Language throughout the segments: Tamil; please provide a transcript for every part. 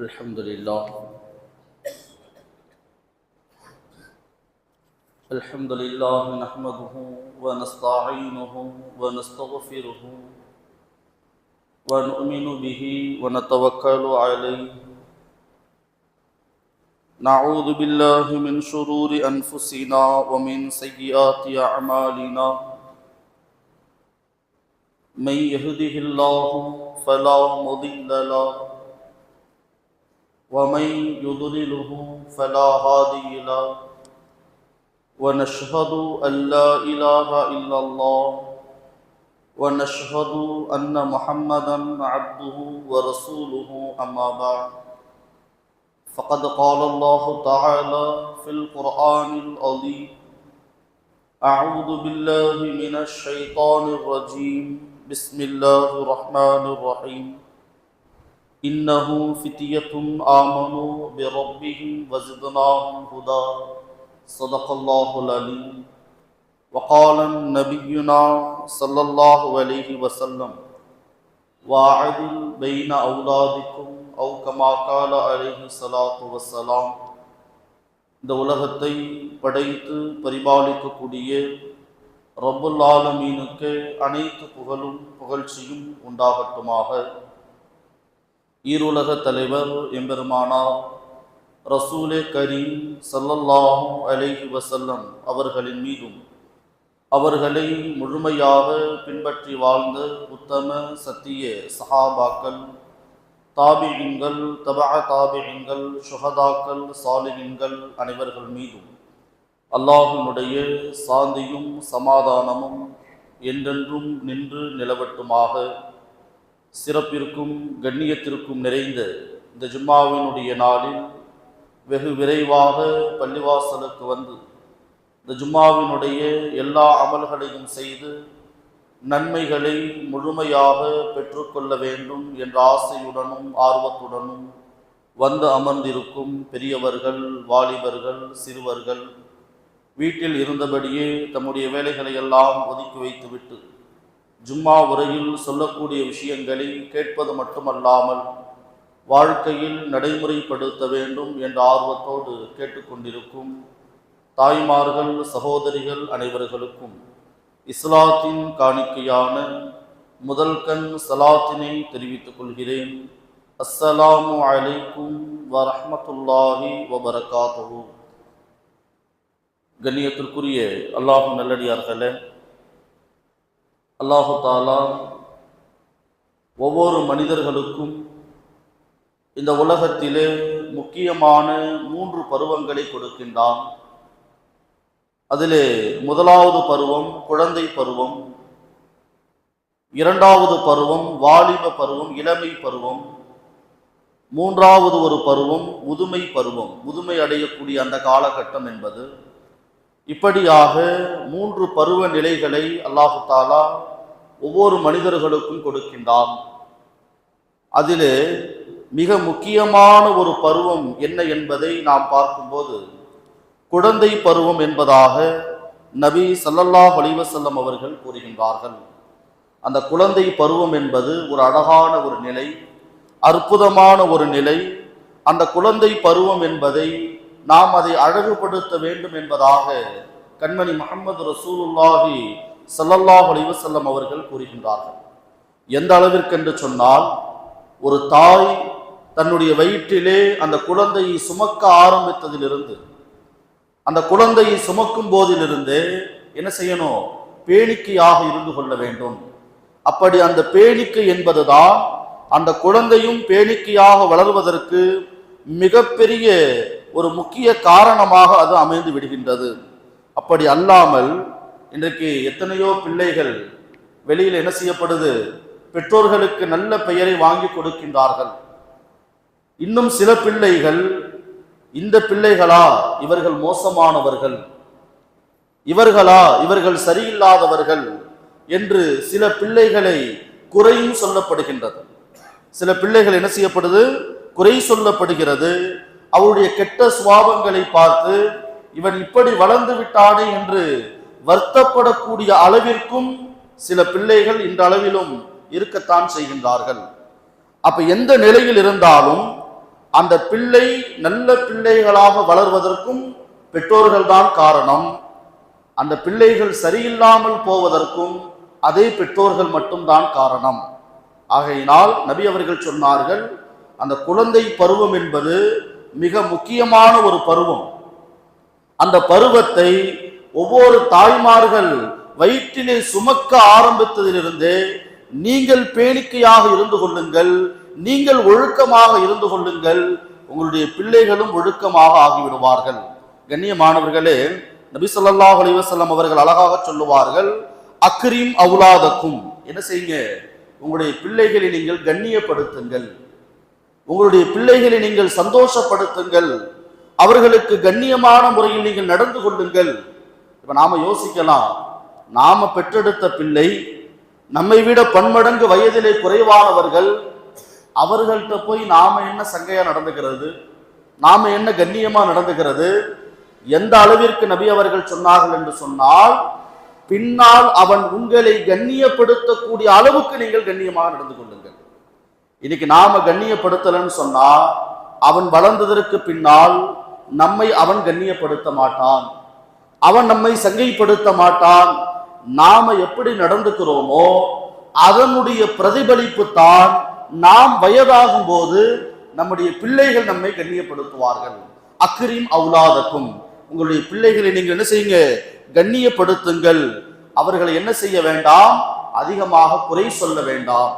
الحمد لله الحمد لله نحمده ونستعينه ونستغفره ونؤمن به ونتوكل عليه نعوذ بالله من شرور أنفسنا ومن سيئات أعمالنا من يهده الله فلا مضل له ومن يضلله فلا هادي له. ونشهد أن لا إله إلا الله ونشهد أن محمدا عبده ورسوله أما بعد. فقد قال الله تعالى في القرآن العظيم أعوذ بالله من الشيطان الرجيم. بسم الله الرحمن الرحيم إنه فتية آمنوا بربهم وزدناهم هدى صدق الله العليم وقال نبينا صلى الله عليه وسلم واعدل بين أولادكم أو كما قال عليه الصلاة والسلام இந்த உலகத்தை படைத்து பரிபாலிக்கக்கூடிய ரப்புல் ஆலமீனுக்கு அனைத்து புகழும் புகழ்ச்சியும் உண்டாகட்டுமாக. ஈருலக தலைவர் எம்பெருமானார் ரசூலே கரீம் சல்லல்லாஹ் அலைஹி வசல்லம் அவர்களின் மீதும் அவர்களை முழுமையாக பின்பற்றி வாழ்ந்த உத்தம சத்திய சஹாபாக்கள் தாபிகங்கள் தபா தாபிகங்கள் சுஹதாக்கள் சாலிகங்கள் அனைவர்கள் மீதும் அல்லாஹினுடைய சாந்தியும் சமாதானமும் என்றென்றும் நின்று நிலவட்டுமாக. சிறப்பிற்கும் கண்ணியத்திற்கும் நிறைந்த இந்த ஜும்மாவினுடைய நாளில் வெகு விரைவாக பள்ளிவாசலுக்கு வந்து இந்த ஜும்மாவினுடைய எல்லா அமல்களையும் செய்து நன்மைகளை முழுமையாக பெற்றுக்கொள்ள வேண்டும் என்ற ஆசையுடனும் ஆர்வத்துடனும் வந்து அமர்ந்திருக்கும் பெரியவர்கள் வாலிபர்கள் சிறுவர்கள் வீட்டில் இருந்தபடியே தம்முடைய வேலைகளை எல்லாம் ஒதுக்கி வைத்துவிட்டு ஜும்மா உரையில் சொல்லக்கூடிய விஷயங்களை கேட்பது மட்டுமல்லாமல் வாழ்க்கையில் நடைமுறைப்படுத்த வேண்டும் என்ற ஆர்வத்தோடு கேட்டுக்கொண்டிருக்கும் தாய்மார்கள் சகோதரிகள் அனைவர்களுக்கும் இஸ்லாத்தின் காணிக்கையான முதல் கண் சலாத்தினை தெரிவித்துக் கொள்கிறேன். அஸ்ஸலாமு அலைக்கும் வரமத்துல்லாஹி வபரகாத்துஹு. கண்ணியத்திற்குரிய அல்லாஹு நல்லடியார்களே அல்லாஹு தாலா ஒவ்வொரு மனிதர்களுக்கும் இந்த உலகத்திலே முக்கியமான மூன்று பருவங்களை கொடுக்கின்றான். அதிலே முதலாவது பருவம் குழந்தை பருவம் இரண்டாவது பருவம் வாலிப பருவம் இளமை பருவம் மூன்றாவது ஒரு பருவம் முதுமை பருவம். முதுமை அடையக்கூடிய அந்த காலகட்டம் என்பது இப்படியாக மூன்று பருவ நிலைகளை அல்லாஹு தாலா ஒவ்வொரு மனிதர்களுக்கும் கொடுக்கின்றான். அதில் மிக முக்கியமான ஒரு பருவம் என்ன என்பதை நாம் பார்க்கும்போது குழந்தை பருவம் என்பதாக நபி சல்லல்லாஹ் அலிவசல்லம் அவர்கள் கூறுகின்றார்கள். அந்த குழந்தை பருவம் என்பது ஒரு அழகான ஒரு நிலை அற்புதமான ஒரு நிலை. அந்த குழந்தை பருவம் என்பதை நாம் அதை அழகுபடுத்த வேண்டும் என்பதாக கண்மணி முகமது ரசூலுல்லாஹி சல்லல்லாஹ் அலிவசல்லம் அவர்கள் கூறுகின்றார்கள். எந்த அளவிற்கென்று சொன்னால் ஒரு தாய் தன்னுடைய வயிற்றிலே அந்த குழந்தையை சுமக்க ஆரம்பித்ததிலிருந்து அந்த குழந்தையை சுமக்கும் போதிலிருந்து என்ன செய்யணும்? பேணிக்கையாக இருந்து கொள்ள வேண்டும். அப்படி அந்த பேணிக்கை என்பதுதான் அந்த குழந்தையும் பேணிக்கையாக வளர்வதற்கு மிகப்பெரிய ஒரு முக்கிய காரணமாக அது அமைந்து விடுகின்றது. அப்படி அல்லாமல் இன்றைக்கு எத்தனையோ பிள்ளைகள் வெளியில் என்ன செய்யப்படுது? பெற்றோர்களுக்கு நல்ல பெயரை வாங்கி கொடுக்கின்றார்கள். இன்னும் சில பிள்ளைகள் இந்த பிள்ளைகளா? இவர்கள் மோசமானவர்கள். இவர்களா? இவர்கள் சரியில்லாதவர்கள் என்று சில பிள்ளைகளை குறையும் சொல்லப்படுகின்றது. சில பிள்ளைகள் என்ன செய்யப்படுது? குறை சொல்லப்படுகிறது. அவருடைய கெட்ட சுவாபங்களை பார்த்து இவன் இப்படி வளர்ந்து விட்டானே என்று வருத்தப்படக்கூடிய அளவிற்கும் சில பிள்ளைகள் இந்த அளவிலும் இருக்கத்தான் செய்கின்றார்கள். அப்ப எந்த நிலையில் இருந்தாலும் அந்த பிள்ளை நல்ல பிள்ளைகளாக வளர்வதற்கும் பெற்றோர்கள் தான் காரணம். அந்த பிள்ளைகள் சரியில்லாமல் போவதற்கும் அதே பெற்றோர்கள் மட்டும்தான் காரணம். ஆகையினால் நபி அவர்கள் சொன்னார்கள் அந்த குழந்தை பருவம் என்பது மிக முக்கியமான ஒரு பருவம். அந்த பருவத்தை ஒவ்வொரு தாய்மார்கள் வயிற்றிலே சுமக்க ஆரம்பித்ததிலிருந்தே நீங்கள் பேணிக்கையாக இருந்து கொள்ளுங்கள் நீங்கள் ஒழுக்கமாக இருந்து கொள்ளுங்கள் உங்களுடைய பிள்ளைகளும் ஒழுக்கமாக ஆகிவிடுவார்கள். கண்ணியமானவர்களே நபி ஸல்லல்லாஹு அலைஹி அவர்கள் அழகாக சொல்லுவார்கள் அக்ரீம் அவுலாதக்கும். என்ன செய்யுங்க? உங்களுடைய பிள்ளைகளை நீங்கள் கண்ணியப்படுத்துங்கள். உங்களுடைய பிள்ளைகளை நீங்கள் சந்தோஷப்படுத்துங்கள். அவர்களுக்கு கண்ணியமான முறையில் நீங்கள் நடந்து கொள்ளுங்கள். இப்போ நாம் யோசிக்கலாம். நாம் பெற்றெடுத்த பிள்ளை நம்மை விட பன்மடங்கு வயதிலே குறைவானவர்கள் அவர்கள்ட்ட போய் நாம் என்ன சங்கையாக நடந்துக்கிறது நாம் என்ன கண்ணியமாக நடந்துக்கிறது எந்த அளவிற்கு நபி அவர்கள் சொன்னார்கள் என்று சொன்னால் பின்னால் அவன் உங்களை கண்ணியப்படுத்தக்கூடிய அளவுக்கு நீங்கள் கண்ணியமாக நடந்து கொள்ளுங்கள். இன்னைக்கு நாம கண்ணியப்படுத்தலன்னு சொன்னா அவன் வளர்ந்ததற்கு பின்னால் நம்மை அவன் கண்ணியப்படுத்த மாட்டான். அவன் நம்மை சங்கைப்படுத்த மாட்டான். நாம எப்படி நடந்துக்கிறோமோ அதனுடைய பிரதிபலிப்பு தான் நாம் வயதாகும் போது நம்முடைய பிள்ளைகள் நம்மை கண்ணியப்படுத்துவார்கள். அக்ரீம் அவுலாதக்கும். உங்களுடைய பிள்ளைகளை நீங்கள் என்ன செய்யுங்க? கண்ணியப்படுத்துங்கள். அவர்களை என்ன செய்ய வேண்டாம்? அதிகமாக குறை சொல்ல வேண்டாம்.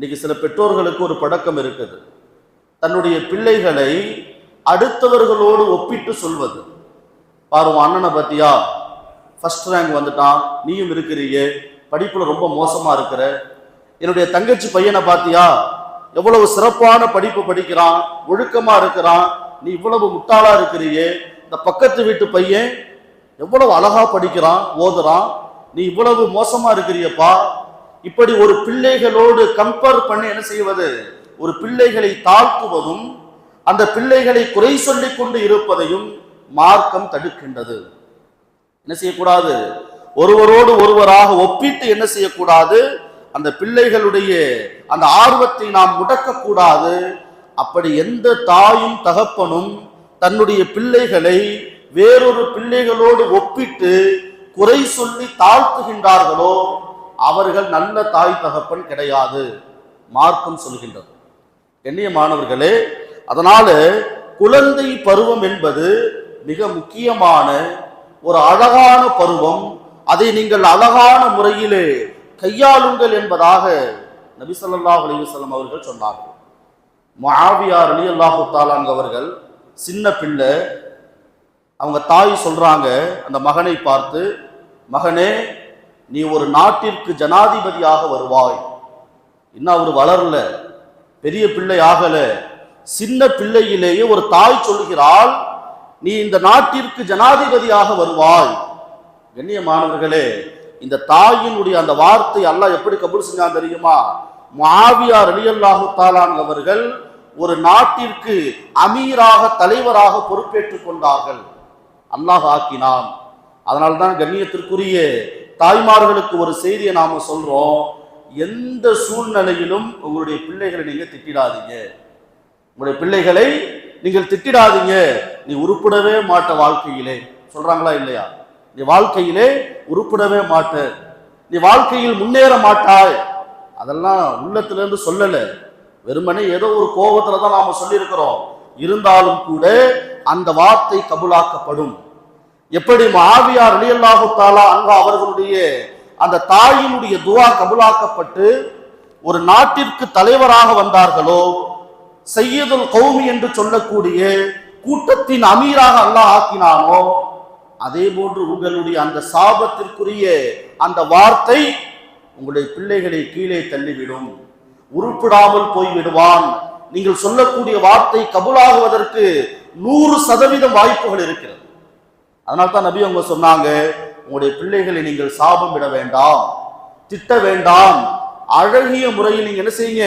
இன்னைக்கு சில பெற்றோர்களுக்கு ஒரு பழக்கம் இருக்குது. தன்னுடைய பிள்ளைகளை அடுத்தவர்களோடு ஒப்பிட்டு சொல்வது. பாரு உன் அண்ணனை பத்தியா ஃபர்ஸ்ட் ரேங்க் வந்துட்டான் நீயும் இருக்கிறீயே. படிப்புல ரொம்ப மோசமா இருக்கிற. என்னுடைய தங்கச்சி பையனை பாத்தியா எவ்வளவு சிறப்பான படிப்பு படிக்கிறான் ஒழுக்கமா இருக்கிறான். நீ இவ்வளவு முட்டாளா இருக்கிறியே. இந்த பக்கத்து வீட்டு பையன் எவ்வளவு அழகா படிக்கிறான் ஓதுறான். நீ இவ்வளவு மோசமா இருக்கிறியப்பா. இப்படி ஒரு பிள்ளைகளோடு கம்பேர் பண்ணி என்ன செய்வது? ஒரு பிள்ளைகளை தாழ்த்துவதும் அந்த பிள்ளைகளை குறை சொல்லிக் கொண்டு இருப்பதையும் மார்க்கம் தடுக்கின்றது. என்ன செய்யக்கூடாது? ஒருவரோடு ஒருவராக ஒப்பிட்டு என்ன செய்யக்கூடாது? அந்த பிள்ளைகளுடைய அந்த ஆர்வத்தை நாம் முடக்கக்கூடாது. அப்படி எந்த தாயும் தகப்பனும் தன்னுடைய பிள்ளைகளை வேறொரு பிள்ளைகளோடு ஒப்பிட்டு குறை சொல்லி தாழ்த்துகின்றார்களோ அவர்கள் நல்ல தாய் தகப்பன் கிடையாது. மார்க்கம் சொல்கின்றது. கண்ணியமானவர்களே அதனால குழந்தை பருவம் என்பது மிக முக்கியமான ஒரு அழகான பருவம். அதை நீங்கள் அழகான முறையிலே கையாளுங்கள் என்பதாக நபி ஸல்லல்லாஹு அலைஹி அவர்கள் சொன்னார்கள். மஹாவியார் அலி அல்லாஹு தாலான் அவர்கள் சின்ன பிள்ளை அவங்க தாய் சொல்றாங்க அந்த மகனை பார்த்து மகனே நீ ஒரு நாட்டிற்கு ஜனாதிபதியாக வருவாய். இன்னும் அவர் வளரல? பெரிய பிள்ளை ஆகல. சின்ன பிள்ளையிலேயே ஒரு தாய் சொல்கிறாள் நீ இந்த நாட்டிற்கு ஜனாதிபதியாக வருவாய். கண்ணியமானவர்களே இந்த தாயினுடைய அந்த வார்த்தை அல்லாஹ் எப்படி கபூல் செஞ்சான் தெரியுமா? மாவியார் அலியல்லாஹு தாலான் அவர்கள் ஒரு நாட்டிற்கு அமீராக தலைவராக பொறுப்பேற்றுக் கொண்டார்கள். அல்லாஹ் ஆக்கினான். அதனால்தான் கண்ணியத்திற்குரிய தாய்மார்களுக்கு ஒரு செய்தியை நாம சொல்றோம். எந்த சூழ்நிலையிலும் உங்களுடைய பிள்ளைகளை நீங்க திட்டிடாதீங்க. உங்களுடைய பிள்ளைகளை நீங்கள் திட்டிடாதீங்க. நீ உருப்பிடவே மாட்ட வாழ்க்கையிலே. சொல்றாங்களா இல்லையா? நீ வாழ்க்கையிலே உருப்பிடவே மாட்ட. நீ வாழ்க்கையில் முன்னேற மாட்டாய். அதெல்லாம் உள்ளத்துல இருந்து சொல்லல. வெறுமனே ஏதோ ஒரு கோபத்துல தான் நாம சொல்லியிருக்கிறோம். இருந்தாலும் கூட அந்த வார்த்தை கபுலாக்கப்படும். எப்படி மாவியார் அலியல்லாஹு தாலா அங்க அவர்களுடைய அந்த தாயினுடைய துவா கபுலாக்கப்பட்டு ஒரு நாட்டிற்கு தலைவராக வந்தார்களோ செய்யதுல் கௌமி என்று சொல்லக்கூடிய கூட்டத்தின் அமீராக அல்லாஹ் ஆக்கினானோ அதே போன்று உங்களுடைய அந்த சாபத்திற்குரிய அந்த வார்த்தை உங்களுடைய பிள்ளைகளை கீழே தள்ளிவிடும். உருப்பிடாமல் போய் விடுவான். நீங்கள் சொல்லக்கூடிய வார்த்தை கபுலாகுவதற்கு நூறு சதவீதம் வாய்ப்புகள் இருக்கிறது. அதனால தான் நபி அவங்க சொன்னாங்க உங்களுடைய பிள்ளைகளை நீங்கள் சாபம் விட வேண்டாம் திட்ட வேண்டாம். அழகிய முறையில் நீங்க என்ன செய்யுங்க?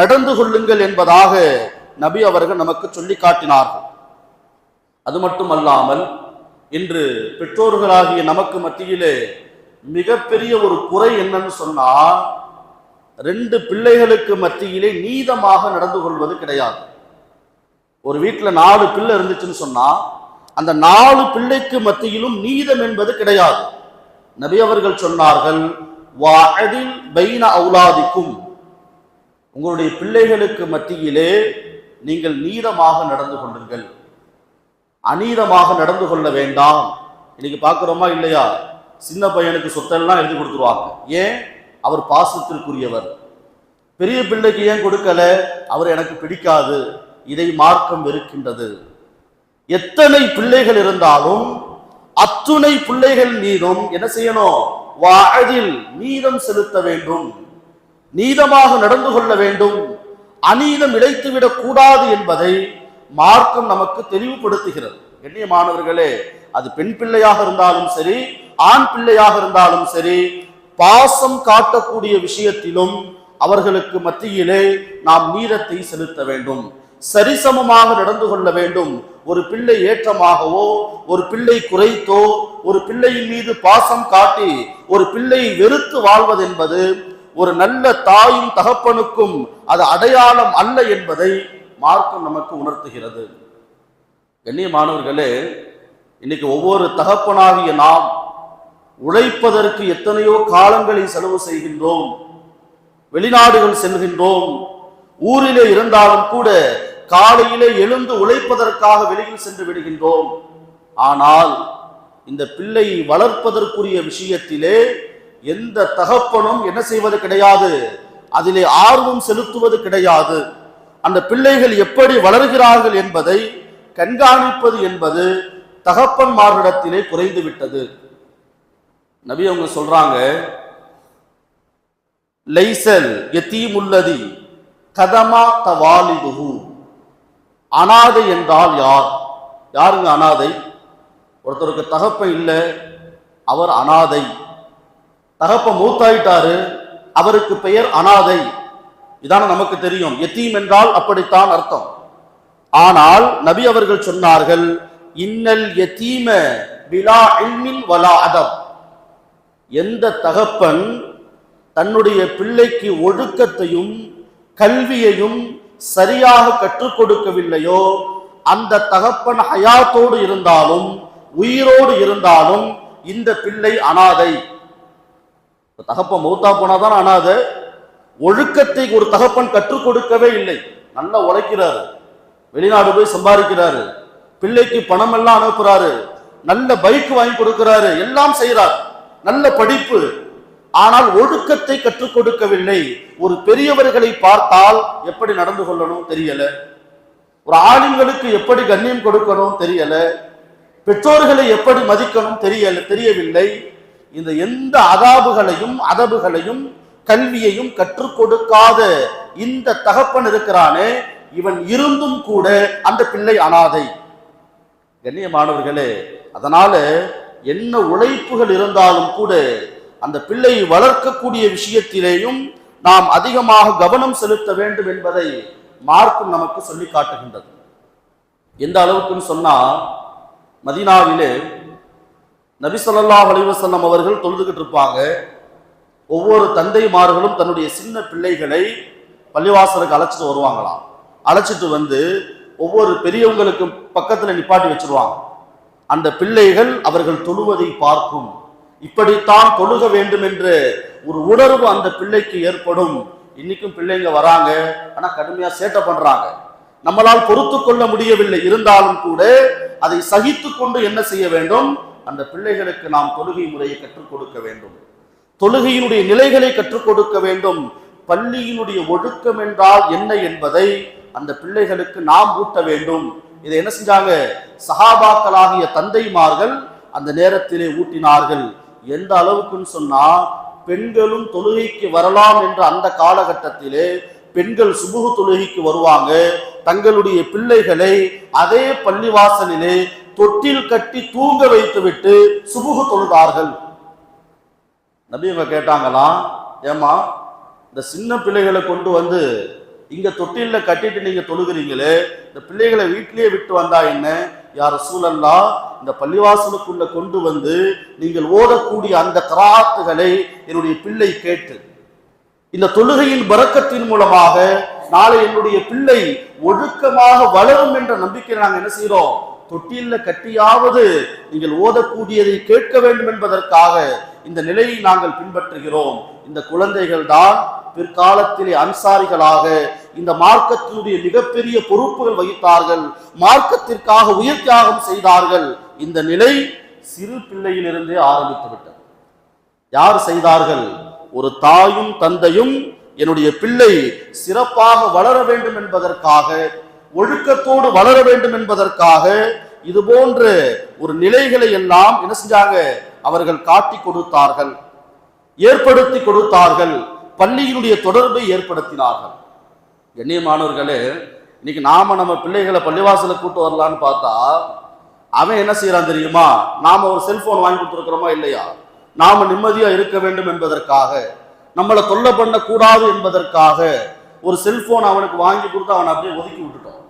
நடந்து கொள்ளுங்கள் என்பதாக நபி அவர்கள் நமக்கு சொல்லி காட்டினார்கள். அது மட்டுமல்லாமல் இன்று பெற்றோர்களாகிய நமக்கு மத்தியிலே மிகப்பெரிய ஒரு குறை என்னன்னு சொன்னா ரெண்டு பிள்ளைகளுக்கு மத்தியிலே நீதமாக நடந்து கொள்வது கிடையாது. ஒரு வீட்டில் நாலு பிள்ளை இருந்துச்சுன்னு சொன்னா அந்த நாலு பிள்ளைக்கு மத்தியிலும் நீதம் என்பது கிடையாது. நபி அவர்கள் சொன்னார்கள் "வஅதில் பைன அவுலாதிக்கும். உங்களுடைய பிள்ளைகளுக்கு மத்தியிலே நீங்கள் நீதமாக நடந்து கொள்ளுங்கள். அநீதமாக நடந்து கொள்ள வேண்டாம். இன்னைக்கு பார்க்குறோமா இல்லையா? சின்ன பையனுக்கு சொத்தெல்லாம் எழுதி கொடுத்துருவாங்க. ஏன்? அவர் பாசத்திற்குரியவர். பெரிய பிள்ளைக்கு ஏன் கொடுக்கல? அவர் எனக்கு பிடிக்காது. இதை மார்க்கம் வெறுக்கின்றது. எத்தனை பிள்ளைகள் இருந்தாலும் அத்துணை பிள்ளைகள் மீதும் என்ன செய்யணும்? வாழில் நீதம் செலுத்த வேண்டும். நீதமாக நடந்து கொள்ள வேண்டும். அநீதம் இழைத்துவிடக் கூடாது என்பதை மார்க்கம் நமக்கு தெளிவுபடுத்துகிறது. கண்ணியமானவர்களே அது பெண் பிள்ளையாக இருந்தாலும் சரி ஆண் பிள்ளையாக இருந்தாலும் சரி பாசம் காட்டக்கூடிய விஷயத்திலும் அவர்களுக்கு மத்தியிலே நாம் நீதத்தை செலுத்த வேண்டும். சரிசமமாக நடந்து கொள்ள வேண்டும். ஒரு பிள்ளை ஏற்றமாகவோ ஒரு பிள்ளை குறைத்தோ ஒரு பிள்ளையின் மீது பாசம் காட்டி ஒரு பிள்ளையை வெறுத்து வாழ்வது என்பது ஒரு நல்ல தாயும் தகப்பனுக்கும் அது அடையாளம் அல்ல என்பதை மார்க்கம் நமக்கு உணர்த்துகிறது. கண்ணியமானவர்களே இன்னைக்கு ஒவ்வொரு தகப்பனாகிய நாம் உழைப்பதற்கு எத்தனையோ காலங்களை செலவு செய்கின்றோம் வெளிநாடுகள் செல்கின்றோம் ஊரிலே இருந்தாலும் கூட காலையிலே எழுந்து உழைப்பதற்காக வெளியில் சென்று விடுகின்றோம். ஆனால் இந்த பிள்ளையை வளர்ப்பதற்குரிய விஷயத்திலே எந்த தகப்பனும் என்ன செய்வது கிடையாது. அதிலே ஆர்வம் செலுத்துவது கிடையாது. அந்த பிள்ளைகள் எப்படி வளர்கிறார்கள் என்பதை கண்காணிப்பது என்பது தகப்பன்மார்களிடத்திலே குறைந்து விட்டது நபி அவங்க சொல்றாங்க லைசல் யத்தீமுல்லதி கதமா தவாலிதுஹு அனாதை என்றால் யார்? யாருங்க அனாதை? ஒருத்தருக்கு தகப்பன் இல்லை அவர் அனாதை. தகப்ப மூத்தாயிட்டாரு அவருக்கு பெயர் அனாதை. இதான நமக்கு தெரியும். எத்தீம் என்றால் அப்படித்தான் அர்த்தம். ஆனால் நபி அவர்கள் சொன்னார்கள் இன்னல் எத்தீம பிலா இல்மின் வலா அதப். எந்த தகப்பன் தன்னுடைய பிள்ளைக்கு ஒழுக்கத்தையும் கல்வியையும் சரியாக கற்றுக் கொடுக்கவில்லையோ அந்த தகப்பன் ஹயாத்தோடு இருந்தாலும் உயிரோடு இருந்தாலும் இந்த பிள்ளை அனாதை. தகப்பன் மௌத்தா போனாதான் அனாதை. ஒழுக்கத்தை ஒரு தகப்பன் கற்றுக் கொடுக்கவே இல்லை. நல்லா உழைக்கிறாரு. வெளிநாடு போய் சம்பாதிக்கிறாரு. பிள்ளைக்கு பணம் எல்லாம் அனுப்புறாரு. நல்ல பைக் வாங்கி கொடுக்கிறாரு. எல்லாம் செய்யறார் நல்ல படிப்பு. ஆனால் ஒழுக்கத்தை கற்றுக் கொடுக்கவில்லை. ஒரு பெரியவர்களை பார்த்தால் எப்படி நடந்து கொள்ளணும் தெரியல. ஒரு ஆளுங்களுக்கு எப்படி கண்ணியம் கொடுக்கணும் தெரியல. பெற்றோர்களை எப்படி மதிக்கணும் தெரியல தெரியவில்லை. இந்த எந்த அதாபுகளையும் அதபுகளையும் கல்வியையும் கற்றுக் கொடுக்காத இந்த தகப்பன் இருக்கிறானே இவன் இருந்தும் கூட அந்த பிள்ளை அனாதை. கண்ணியமானவர்களே அதனால என்ன உழைப்புகள் இருந்தாலும் கூட அந்த பிள்ளையை வளர்க்கக்கூடிய விஷயத்திலேயும் நாம் அதிகமாக கவனம் செலுத்த வேண்டும் என்பதை மார்க்கும் நமக்கு சொல்லி காட்டுகின்றது. எந்த அளவுக்குன்னு சொன்னா மதீனாவிலே நபி ஸல்லல்லாஹு அவர்கள் தொழுதுகிட்டு இருப்பாங்க. ஒவ்வொரு தந்தைமார்களும் தன்னுடைய சின்ன பிள்ளைகளை பள்ளிவாசலுக்கு அழைச்சிட்டு வருவாங்களாம். அழைச்சிட்டு வந்து ஒவ்வொரு பெரியவங்களுக்கு பக்கத்தில் நிப்பாட்டி வச்சிருவாங்க. அந்த பிள்ளைகள் அவர்கள் தொழுவதை பார்க்கும். இப்படித்தான் தொழுக வேண்டும் என்று ஒரு உணர்வு அந்த பிள்ளைக்கு ஏற்படும். இன்னைக்கும் பிள்ளைங்க வராங்க. ஆனா கடுமையா சேட்டை பண்றாங்க. நம்மளால் பொறுத்து கொள்ள முடியவில்லை. இருந்தாலும் கூட அதை சகித்து கொண்டு என்ன செய்ய வேண்டும்? அந்த பிள்ளைகளுக்கு நாம் தொழுகை முறையை கற்றுக் கொடுக்க வேண்டும். தொழுகையினுடைய நிலைகளை கற்றுக் கொடுக்க வேண்டும். பள்ளியினுடைய ஒழுக்கம் என்றால் என்ன என்பதை அந்த பிள்ளைகளுக்கு நாம் ஊட்ட வேண்டும். இதை என்ன செஞ்சாங்க? சகாபாக்களாகிய தந்தைமார்கள் அந்த நேரத்திலே ஊட்டினார்கள். எந்த அளவுக்குன்னு சொன்னால் பெண்களும் தொழுகைக்கு வரலாம் என்ற அந்த காலகட்டத்திலே பெண்கள் சுபுகு தொழுகைக்கு வருவாங்க. தங்களுடைய பிள்ளைகளை அதே பள்ளிவாசலிலே தொட்டில் கட்டி தூங்க வைத்துவிட்டு சுபுகு தொழுதார்கள். நபி இவங்க கேட்டாங்களாம் ஏமா இந்த சின்ன பிள்ளைகளை கொண்டு வந்து இங்க தொட்டில்ல கட்டிட்டு நீங்க தொழுகிறீங்களே இந்த பிள்ளைகளை வீட்டிலேயே விட்டு வந்தா என்ன? யார் சூழல்லா இந்த பள்ளிவாசலுக்குள்ள கொண்டு வந்து நீங்கள் ஓதக்கூடிய அந்த கராத்துகளை என்னுடைய பிள்ளை கேட்டு இந்த தொழுகையின் பறக்கத்தின் மூலமாக நாளை என்னுடைய பிள்ளை ஒழுக்கமாக வளரும் என்ற நம்பிக்கை நாங்கள் என்ன செய்கிறோம் தொட்டில்ல கட்டியாவது நீங்கள் ஓதக்கூடியதை கேட்க வேண்டும் என்பதற்காக இந்த நிலையை நாங்கள் பின்பற்றுகிறோம். இந்த குழந்தைகள் தான் பிற்காலத்திலே அன்சாரிகளாக இந்த மார்க்கத்தினுடைய மிகப்பெரிய பொறுப்புகள் வகித்தார்கள் மார்க்கத்திற்காக உயிர் தியாகம் செய்தார்கள். இந்த நிலை சிறு பிள்ளையிலிருந்தே ஆரம்பித்து விட்டது. யார் செய்தார்கள்? ஒரு தாயும் தந்தையும் என்னுடைய பிள்ளை சிறப்பாக வளர வேண்டும் என்பதற்காக ஒழுக்கத்தோடு வளர வேண்டும் என்பதற்காக இது போன்ற ஒரு நிலைகளை எல்லாம் என்ன செஞ்சாங்க? அவர்கள் காட்டி கொடுத்தார்கள் ஏற்படுத்தி கொடுத்தார்கள். பள்ளியினுடைய தொடர்பை ஏற்படுத்தினார்கள். கண்ணியமானவர்களே இன்னைக்கு நாம நம்ம பிள்ளைகளை பள்ளிவாசல கூட்டு வரலான்னு பார்த்தா அவன் என்ன செய்யறான் தெரியுமா? நாம ஒரு செல்போன் வாங்கி கொடுத்துருக்கிறோமா இல்லையா? நாம நிம்மதியா இருக்க வேண்டும் என்பதற்காக நம்மளை தொல்லை பண்ண கூடாது என்பதற்காக ஒரு செல்போன் அவனுக்கு வாங்கி கொடுத்து அவனை அப்படியே ஒதுக்கி விட்டுட்டோம்.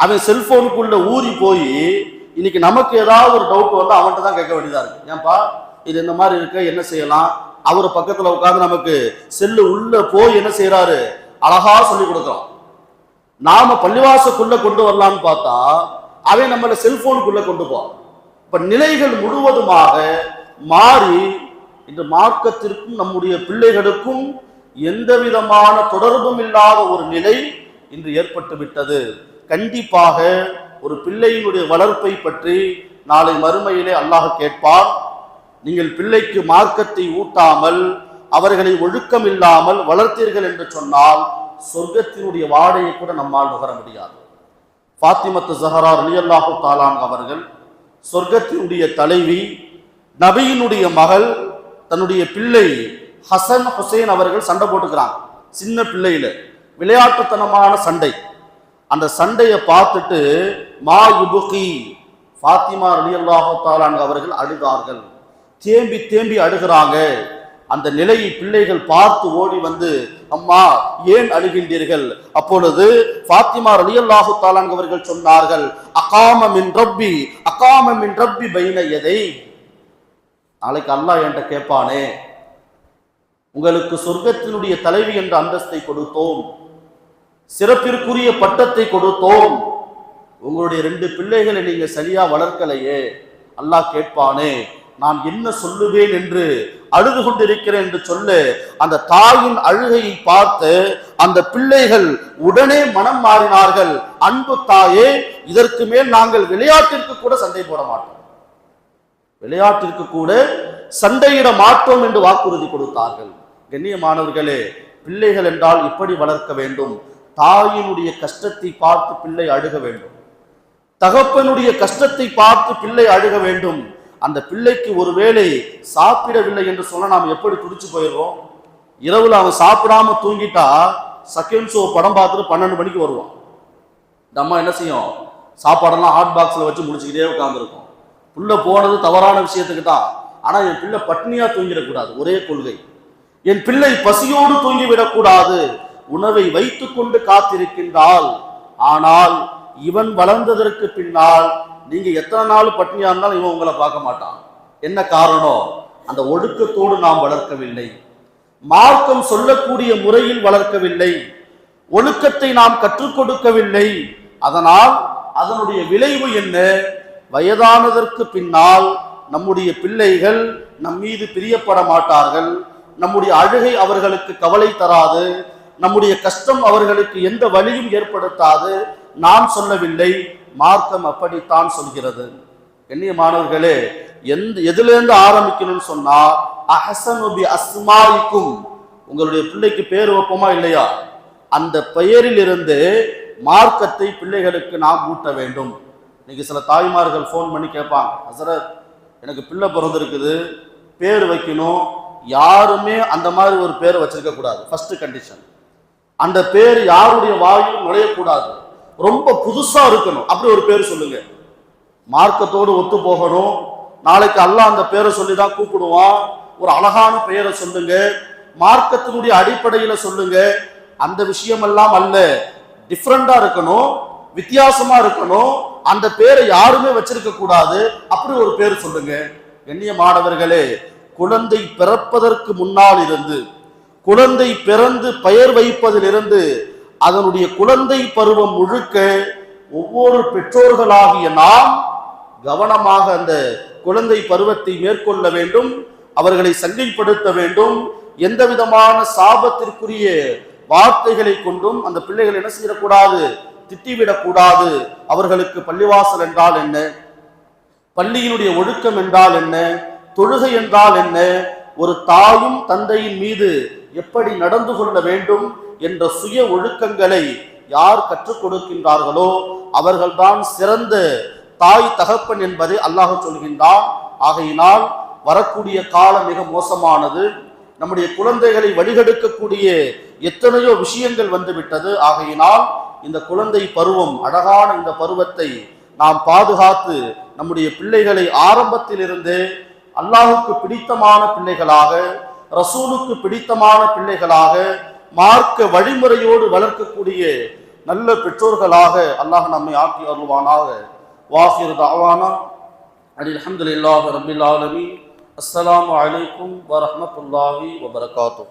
அவன் செல்போனுக்குள்ள ஊறி போய் இன்னைக்கு நமக்கு ஏதாவது ஒரு டவுட் வந்து அவன்கிட்ட தான் கேட்க வேண்டியதா இருக்கு. ஏன்பா இது இந்த மாதிரி இருக்கு என்ன செய்யலாம்? அவர் பக்கத்துல உட்காந்து நமக்கு செல்லு உள்ள போய் என்ன செய்யறாரு அழகா சொல்லி கொடுக்குறோம் நாம பள்ளிவாசக்குள்ள கொண்டு வரலாம்னு பார்த்தா அவன் நம்மள செல்போனுக்குள்ள கொண்டு போவான். இப்ப நிலைகள் முழுவதுமாக மாறி இந்த மார்க்கத்திற்கும் நம்முடைய பிள்ளைகளுக்கும் எந்த விதமான தொடர்பும் இல்லாத ஒரு நிலை இன்று ஏற்பட்டு விட்டது. கண்டிப்பாக ஒரு பிள்ளையினுடைய வளர்ப்பை பற்றி நாளை மறுமையிலே அல்லாஹ் கேட்பார் நீங்கள் பிள்ளைக்கு மார்க்கத்தை ஊட்டாமல் அவர்களை ஒழுக்கம் இல்லாமல் வளர்த்தீர்கள் என்று சொன்னால் சொர்க்கத்தினுடைய வாடையை கூட நம்மால் நுகர முடியாது. பாத்திமத்து ஜஹரா ரலியல்லாஹு தாலான் அவர்கள் சொர்க்கத்தினுடைய தலைவி நபியினுடைய மகள் தன்னுடைய பிள்ளை ஹசன் ஹுசேன் அவர்கள் சண்டை போட்டுக்கிறாங்க. சின்ன பிள்ளையில விளையாட்டுத்தனமான சண்டை. அந்த சண்டையை பார்த்துட்டு மா யுபுகி ஃபாத்திமா ரலியல்லாஹு தாலான் அவர்கள் அழுதார்கள். தேம்பி தேம்பி அழுகிறாங்க. அந்த நிலையை பிள்ளைகள் பார்த்து ஓடி வந்து அம்மா ஏன் அழுகின்றீர்கள்? அப்பொழுது ஃபாத்திமா ரலியல்லாஹு தாலான் அவர்கள் சொன்னார்கள் அகாம மின் ரப்பி அகாம மின் ரப்பி பைன எதை நாளைக்கு அல்லாஹ் என்கிட்ட கேட்பானே உங்களுக்கு சொர்க்கத்தினுடைய தலைவி என்ற அந்தஸ்தை கொடுத்தோம் சிறப்பிற்குரிய பட்டத்தை கொடுத்தோம். உங்களுடைய ரெண்டு பிள்ளைகளை நீங்க சரியா வளர்க்கலையே. அல்லாஹ் கேட்பானே நான் என்ன சொல்லுவேன் என்று அழுது கொண்டிருக்கிறேன் என்று சொல்லு அந்த தாயின் அழுகையை பார்த்து அந்த பிள்ளைகள் உடனே மனம் மாறினார்கள். அன்பு தாயே இதற்கு மேல் நாங்கள் விளையாட்டிற்கு கூட சண்டை போட மாட்டோம். விளையாட்டிற்கு கூட சண்டையிட மாட்டோம் என்று வாக்குறுதி கொடுத்தார்கள். கண்ணியமானவர்களே பிள்ளைகள் என்றால் இப்படி வளர்க்க வேண்டும். தாயினுடைய கஷ்டத்தை பார்த்து பிள்ளை அழுக வேண்டும். தகப்பனுடைய கஷ்டத்தை பார்த்து பிள்ளை அழுக வேண்டும். அந்த பிள்ளைக்கு ஒருவேளை சாப்பிடவில்லை என்று சொன்னா நாம் எப்படி துடிச்சு போயிடுறோம்? இரவில் அவன் சாப்பிடாம தூங்கிட்டா செகண்ட் ஷோ படம் பார்த்துட்டு பன்னெண்டு மணிக்கு வருவான். இந்த அம்மா என்ன செய்யும்? சாப்பாடெல்லாம் ஹாட் பாக்ஸில் வச்சு முடிச்சுக்கிட்டே உட்காந்துருக்கும் புள்ள போனது தவறான விஷயத்துக்கு தான். ஆனால் என் பிள்ளை பட்னியாக தூங்கிடக்கூடாது. ஒரே கொள்கை. என் பிள்ளை பசியோடு தூங்கிவிடக்கூடாது. உணவை வைத்துக்கொண்டு காத்திருக்கின்றால் ஆனால் இவன் வளர்ந்ததற்கு பின்னால் நீங்கள் எத்தனை நாள் பட்னியா இருந்தாலும் இவன் உங்களை பார்க்க மாட்டான். என்ன காரணம்? அந்த ஒழுக்கத்தோடு நாம் வளர்க்கவில்லை. மார்க்கம் சொல்லக்கூடிய முறையில் வளர்க்கவில்லை. ஒழுக்கத்தை நாம் கற்றுக் கொடுக்கவில்லை. அதனால் அதனுடைய விளைவு என்ன? வயதானதற்கு பின்னால் நம்முடைய பிள்ளைகள் நம் மீது பிரியப்பட மாட்டார்கள். நம்முடைய அழுகை அவர்களுக்கு கவலை தராது. நம்முடைய கஷ்டம் அவர்களுக்கு எந்த வழியும் ஏற்படுத்தாது. நாம் சொல்லவில்லை. மார்க்கம் அப்படித்தான் சொல்கிறது. கண்ணியமானவர்களே எந்த எதுலேருந்து ஆரம்பிக்கணும்னு சொன்னா அஹசனுபி அஸ்மாய்க்கும். உங்களுடைய பிள்ளைக்கு பேர் வைப்போமா இல்லையா? அந்த பெயரில் இருந்து மார்க்கத்தை பிள்ளைகளுக்கு நாம் ஊட்ட வேண்டும். இன்னைக்கு சில தாய்மார்கள் ஃபோன் பண்ணி கேட்பாங்க ஹசரத் எனக்கு பிள்ளை பிறந்திருக்குது பேர் வைக்கணும். யாருமே அந்த மாதிரி ஒரு பேர் வச்சிருக்க கூடாது ஃபர்ஸ்ட் கண்டிஷன் அந்த பேர் யாருடைய வாயும் நுழையக்கூடாது. ரொம்ப புதுசா இருக்கணும். அப்படி ஒரு பேர் சொல்லுங்க. மார்க்கத்தோடு ஒத்து போகணும். நாளைக்கு அல்லாஹ் அந்த பேரை சொல்லி தான் கூப்பிடுவான். ஒரு அழகான பெயரை சொல்லுங்க. மார்க்கத்தினுடைய அடிப்படையில சொல்லுங்க. அந்த விஷயமெல்லாம் அல்ல. டிஃப்ரெண்டா இருக்கணும். வித்தியாசமா இருக்கணும். அந்த பேரை யாருமே வச்சிருக்க கூடாது. அப்படி ஒரு பேர் சொல்லுங்க. கண்ணிய மாணவர்களே குழந்தை பிறப்பதற்கு முன்னால் இருந்து குழந்தை பிறந்து பெயர் வைப்பதிலிருந்து அதனுடைய குழந்தை பருவம் முழுக்க ஒவ்வொரு பெற்றோர்களாகிய நாம் கவனமாக அந்த குழந்தை பருவத்தை மேற்கொள்ள வேண்டும் அவர்களை சங்கைப்படுத்த வேண்டும் எந்த விதமான சாபத்திற்குரிய வார்த்தைகளை கொண்டும் அந்த பிள்ளைகள் என்ன செய்யக்கூடாது திட்டிவிடக்கூடாது அவர்களுக்கு பள்ளிவாசல் என்றால் என்ன? பள்ளியினுடைய ஒழுக்கம் என்றால் என்ன? தொழுகை என்றால் என்ன? ஒரு தாயும் தந்தையின் மீது எப்படி நடந்து கொள்ள வேண்டும் என்ற சுய ஒழுக்கங்களை யார் கற்றுக் கொடுக்கின்றார்களோ அவர்கள்தான் சிறந்த தாய் தகப்பன் என்பதை அல்லாஹ் சொல்கின்றான். ஆகையினால் வரக்கூடிய காலம் மிக மோசமானது. நம்முடைய குழந்தைகளை வழிகெடுக்கக்கூடிய எத்தனையோ விஷயங்கள் வந்துவிட்டது. ஆகையினால் இந்த குழந்தை பருவம் அழகான இந்த பருவத்தை நாம் பாதுகாத்து நம்முடைய பிள்ளைகளை ஆரம்பத்திலிருந்தே அல்லாஹுக்கு பிடித்தமான பிள்ளைகளாக ரசூலுக்கு பிடித்தமான பிள்ளைகளாக மார்க்க வழிமுறையோடு வளர்க்கக்கூடிய நல்ல பெற்றோர்களாக அல்லாஹ் நம்மை ஆக்கி அருள்வானாக. வாஹிர் தாவானா அலி அல்ஹம்துலில்லாஹி ரப்பில் ஆலமீன். அஸ்லாம் அலைக்கும் வரமத்துல்லாஹி வபரகாத்து